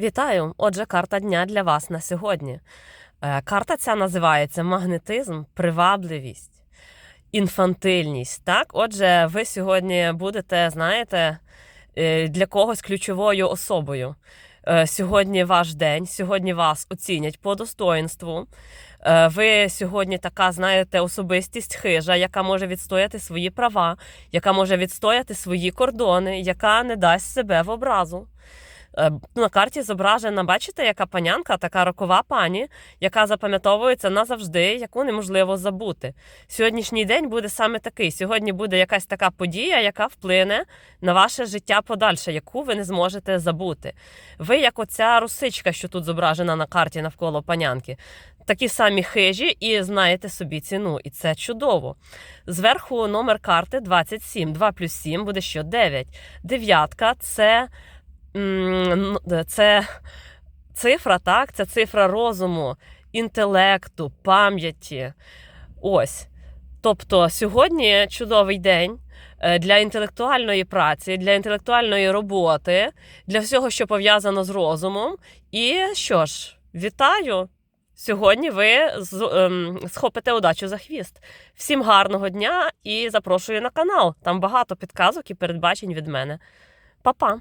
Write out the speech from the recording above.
Вітаю! Отже, карта дня для вас на сьогодні. Е, Карта ця називається магнетизм, привабливість, інфантильність. Так, отже, ви сьогодні будете, знаєте, е, для когось ключовою особою. Е, Сьогодні ваш день, сьогодні вас оцінять по достоїнству. Е, Ви сьогодні така, знаєте, особистість хижа, яка може відстояти свої права, яка може відстояти свої кордони, яка не дасть себе в образу. Е, На карті зображена, бачите, яка панянка, така рокова пані, яка запам'ятовується назавжди, яку неможливо забути. Сьогоднішній день буде саме такий. Сьогодні буде якась така подія, яка вплине на ваше життя подальше, яку ви не зможете забути. Ви, як оця русичка, що тут зображена на карті навколо панянки, такі самі хижі і знаєте собі ціну. І це чудово. Зверху номер карти 27. 2 плюс 7 буде що 9. Дев'ятка це. Ну, Це цифра, так? Це цифра розуму, інтелекту, пам'яті. Ось. Тобто сьогодні чудовий день е, для інтелектуальної праці, для інтелектуальної роботи, для всього, що пов'язано з розумом. І що ж, вітаю! Сьогодні ви ем, схопите удачу за хвіст. Всім гарного дня і запрошую на канал. Там багато підказок і передбачень від мене. Па-па!